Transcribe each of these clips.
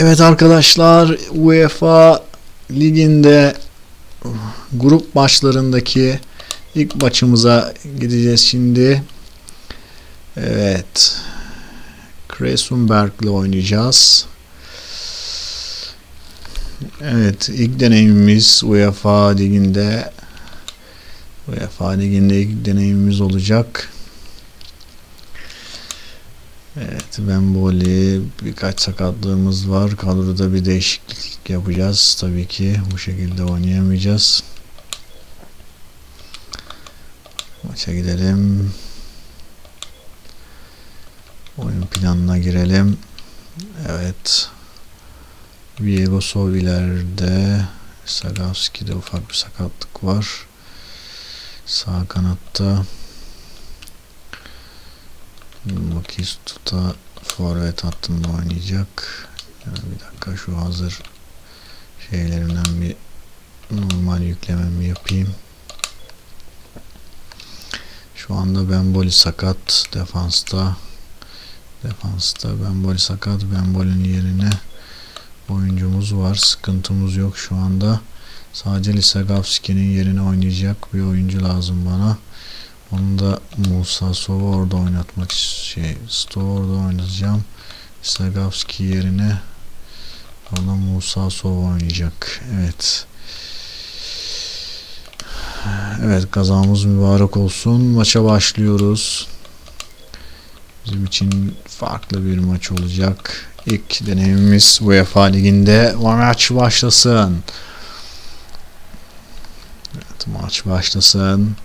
Evet arkadaşlar UEFA liginde grup maçlarındaki ilk maçımıza gideceğiz şimdi. Evet. Kresunberg'le oynayacağız. Evet ilk deneyimimiz UEFA liginde UEFA liginde ilk deneyimimiz olacak. Evet Bemboli birkaç sakatlığımız var. Kadroda bir değişiklik yapacağız. Tabii ki bu şekilde oynayamayacağız. Maça gidelim. Oyun planına girelim. Evet. Viego Sol ileride. Sagavski'de ufak bir sakatlık var. Sağ kanatta. Bakistuta forvet hattında oynayacak. Yani bir dakika şu hazır şeylerimden bir normal yüklememi yapayım. Şu anda Bemboli sakat defansta. Defansta Bemboli sakat. Bemboli'nin yerine oyuncumuz var. Sıkıntımız yok şu anda. Sadece Lisagavski'nin yerine oynayacak bir oyuncu lazım bana. Onu da Musa Sova orada oynatmak şey Sto orada oynatacağım. Sagavski yerine orada Musa Sova oynayacak. Evet. Evet kazamız mübarek olsun. Maça başlıyoruz. Bizim için farklı bir maç olacak. İlk deneyimimiz UEFA Ligi'nde maç başlasın. Evet maç başlasın.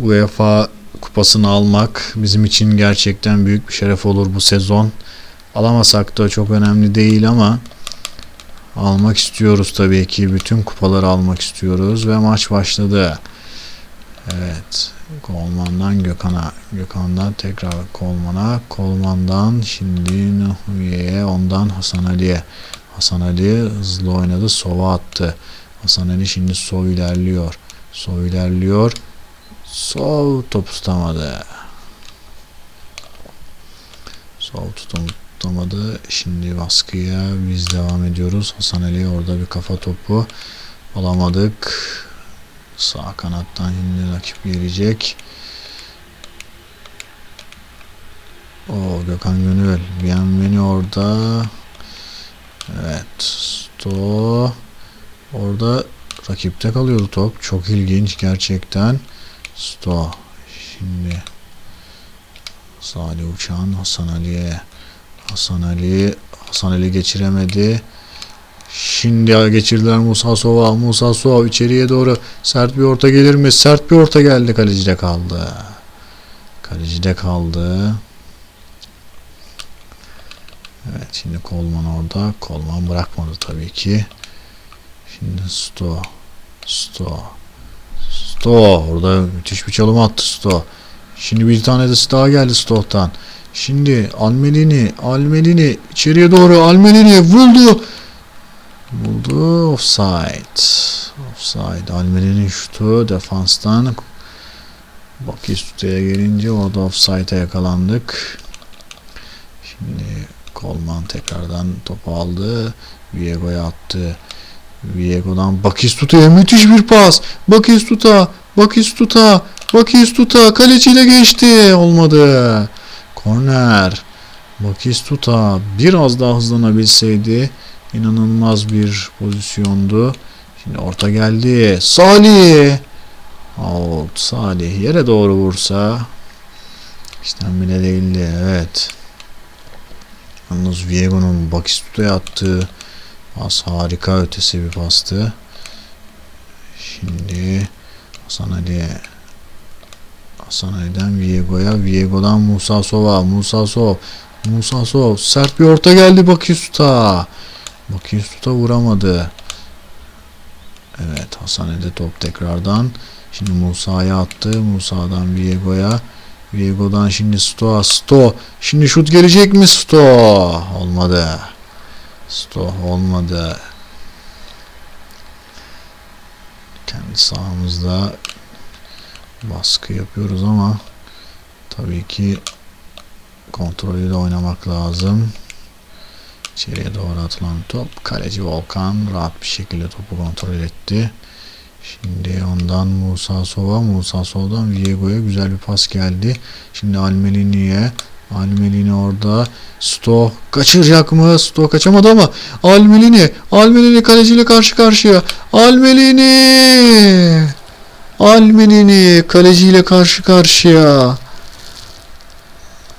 UEFA kupasını almak bizim için gerçekten büyük bir şeref olur bu sezon. Alamasak da çok önemli değil ama almak istiyoruz tabii ki. Bütün kupaları almak istiyoruz ve maç başladı. Evet. Kolman'dan Gökhan'a. Gökhan'dan tekrar Kolman'a. Kolman'dan şimdi Nuhiye'ye. Ondan Hasan Ali'ye. Hasan Ali hızlı oynadı. Sova attı. Hasan Ali şimdi sol ilerliyor. Sol ilerliyor. Sol top tutamadı. Sol tutum tutamadı. Şimdi baskıya biz devam ediyoruz. Hasan Ali orada bir kafa topu alamadık. Sağ kanattan şimdi rakip gelecek. O Gökhan Gönül. Bienveni orada. Evet. Sto. Orada rakipte kalıyordu top. Çok ilginç gerçekten. Sto. Şimdi Salih Uçan Hasan Ali'ye Hasan Ali Hasan Ali geçiremedi. Şimdi geçirdiler Musa Sova. Musa Sova içeriye doğru sert bir orta gelir mi? Sert bir orta geldi. Kalecide kaldı. Kalecide kaldı. Evet şimdi Kolman orada. Kolman bırakmadı tabii ki. Şimdi Sto. Sto. Sto. Orada müthiş bir çalım attı Sto. Şimdi bir tane de daha geldi Sto'tan. Şimdi Almelini, Almelini içeriye doğru Almelini vurdu. Buldu. Offside. Offside. Almelini'nin şutu defanstan Bakistuta'ya gelince orada offside'e yakalandık. Şimdi Kolman tekrardan topu aldı. Viego'ya attı. Viego'dan Bakistuta'ya müthiş bir pas. Bakistuta, Bakistuta, Bakistuta kaleciyle geçti. Olmadı. Korner. Bakistuta biraz daha hızlanabilseydi inanılmaz bir pozisyondu. Şimdi orta geldi. Salih. Out. Salih yere doğru vursa işten bile değildi. Evet. Yalnız Viego'nun Bakistuta'ya attığı pas harika ötesi bir pastı. Şimdi Hasan Ali Hasan Ali'den Viego'ya. Viego'dan Musa Sova Musa Sov Musa Sov sert bir orta geldi Bakistuta Bakistuta vuramadı. Evet Hasan Ali top tekrardan. Şimdi Musa'ya attı. Musa'dan Viego'ya. Viego'dan şimdi Sto Sto şimdi şut gelecek mi Sto olmadı Sto olmadı kendi sahamızda baskı yapıyoruz ama tabii ki kontrolüyle oynamak lazım. İçeriye doğru atılan top. Kaleci Volkan rahat bir şekilde topu kontrol etti. Şimdi ondan Musa Sova, Musa Sova'dan Viego'ya güzel bir pas geldi. Şimdi Almelini'ye, Almelini orada. Sto kaçıracak mı? Sto kaçamadı ama Almelini, Almelini kaleciyle karşı karşıya. Almelini! Almelini kaleciyle karşı karşıya.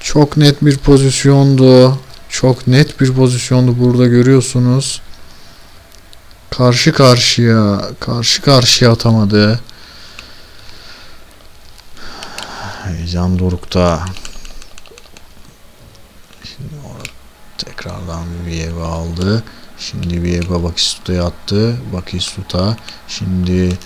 Çok net bir pozisyondu. Çok net bir pozisyondu burada görüyorsunuz. Karşı karşıya, karşı karşıya atamadı. Heyecan dorukta. Şimdi orada tekrardan Viego aldı. Şimdi Viego Bakistuta'ya attı. Bakistuta. Şimdi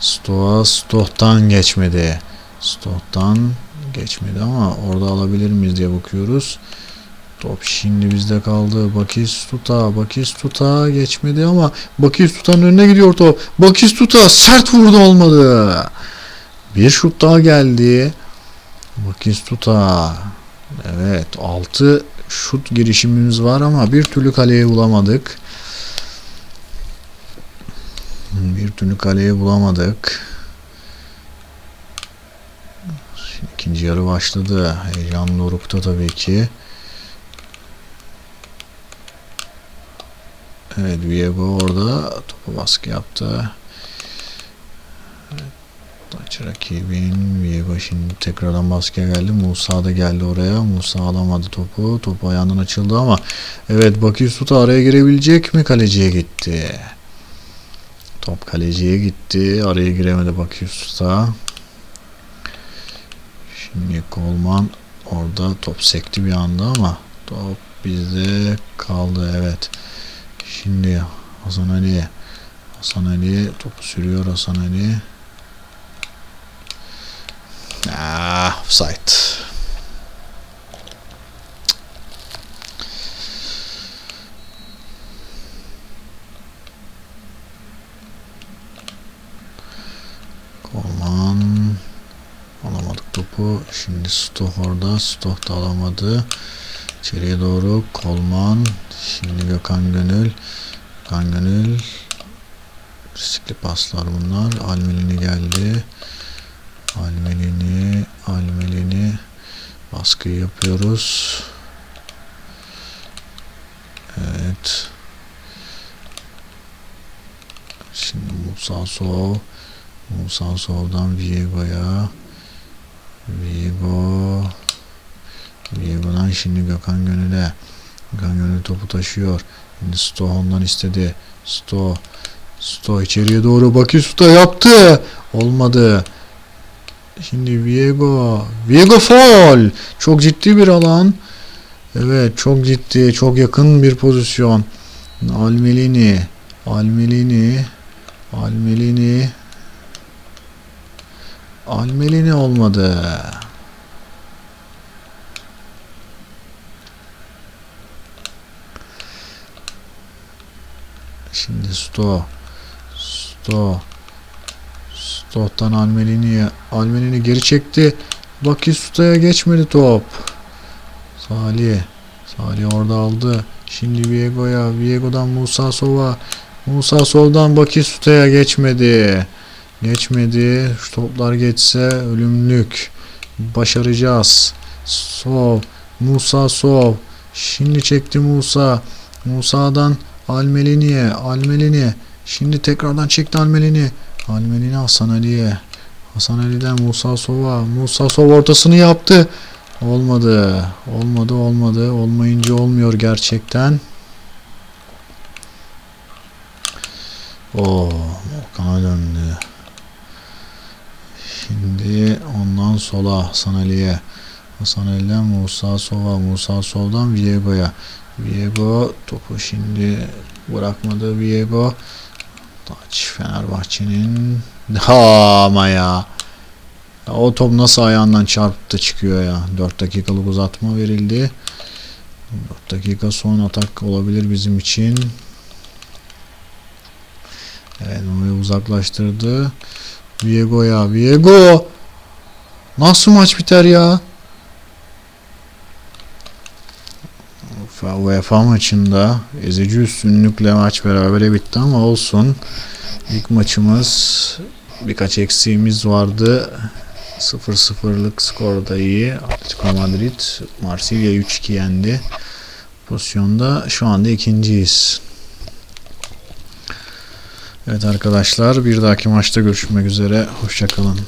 Stoa Stoh'tan geçmedi. Stoh'tan geçmedi ama orada alabilir miyiz diye bakıyoruz. Top şimdi bizde kaldı. Bakistuta, Bakistuta geçmedi ama Bakistuta'nın önüne gidiyor top. Bakistuta sert vurdu olmadı. Bir şut daha geldi. Bakistuta. Evet 6 şut girişimimiz var ama bir türlü kaleye bulamadık. Bir türlü kaleye bulamadık. Şimdi ikinci yarı başladı. Heyecan dorukta tabii ki. Evet Viego orada topu baskı yaptı. Rakibin Viego şimdi tekrardan baskıya geldi. Musa da geldi oraya. Musa alamadı topu. Topu ayağından açıldı ama evet Baküsuta araya girebilecek mi? Kaleciye gitti. Top kaleciye gitti. Araya giremedi Baküsuta. Şimdi Kolman orada top sekti bir anda ama top bizde kaldı evet. Şimdi Hasan Ali Hasan Ali topu sürüyor Hasan Ali. Offside. Kolman alamadık topu. Şimdi Stoh orada. Stoh da alamadı. İçeriye doğru Kolman. Şimdi Gökhan Gönül. Gökhan Gönül. Riskli paslar bunlar. Almelini geldi. Almelini, Almelini baskı yapıyoruz. Evet. Şimdi Musa Sov. Musa Sov'dan Viego'ya. Viego. Viego'dan şimdi Gökhan Gönül'e. Gökhan Gönül topu taşıyor. Şimdi Sto ondan istedi. Sto. Sto içeriye doğru Baküsta yaptı. Olmadı. Şimdi Viego. Viego foul. Çok ciddi bir alan. Evet çok ciddi. Çok yakın bir pozisyon. Almelini. Almelini. Almelini. Almelini olmadı. Şimdi Sto. Sto. Stoh'tan Almelini'ye. Almelini geri çekti. Bakistuta'ya geçmedi top. Salih. Salih orada aldı. Şimdi Viego'ya. Viego'dan Musa Sova. Musa Sov'dan Bakistuta'ya geçmedi. Geçmedi. Şu toplar geçse ölümlük. Başaracağız. Sov. Musa Sov. Şimdi çekti Musa. Musa'dan Almelini'ye. Almelini. Şimdi tekrardan çekti Almelini. Almelini Hasan Ali'ye. Hasan Ali'den Musa Sova. Musa Sova ortasını yaptı. Olmadı. Olmadı olmadı. Olmayınca olmuyor gerçekten. Oo, Volkan'a döndü. Şimdi ondan sola Hasan Ali'ye. Hasan Ali'den Musa Sova. Musa Sov'dan Viego'ya. Viego topu şimdi bırakmadı Viego. Taç Fenerbahçe'nin ha ama ya. ya. O top nasıl ayağından çarptı çıkıyor ya. 4 dakikalık uzatma verildi. 4 dakika son atak olabilir bizim için. Evet onu uzaklaştırdı. Viego ya Viego. Nasıl maç biter ya? UEFA, UEFA maçında ezici üstünlükle maç berabere bitti ama olsun. İlk maçımız birkaç eksiğimiz vardı. 0-0'lık skor da iyi. Atletico Madrid Marsilya 3-2 yendi. Pozisyonda şu anda ikinciyiz. Evet arkadaşlar bir dahaki maçta görüşmek üzere. Hoşçakalın.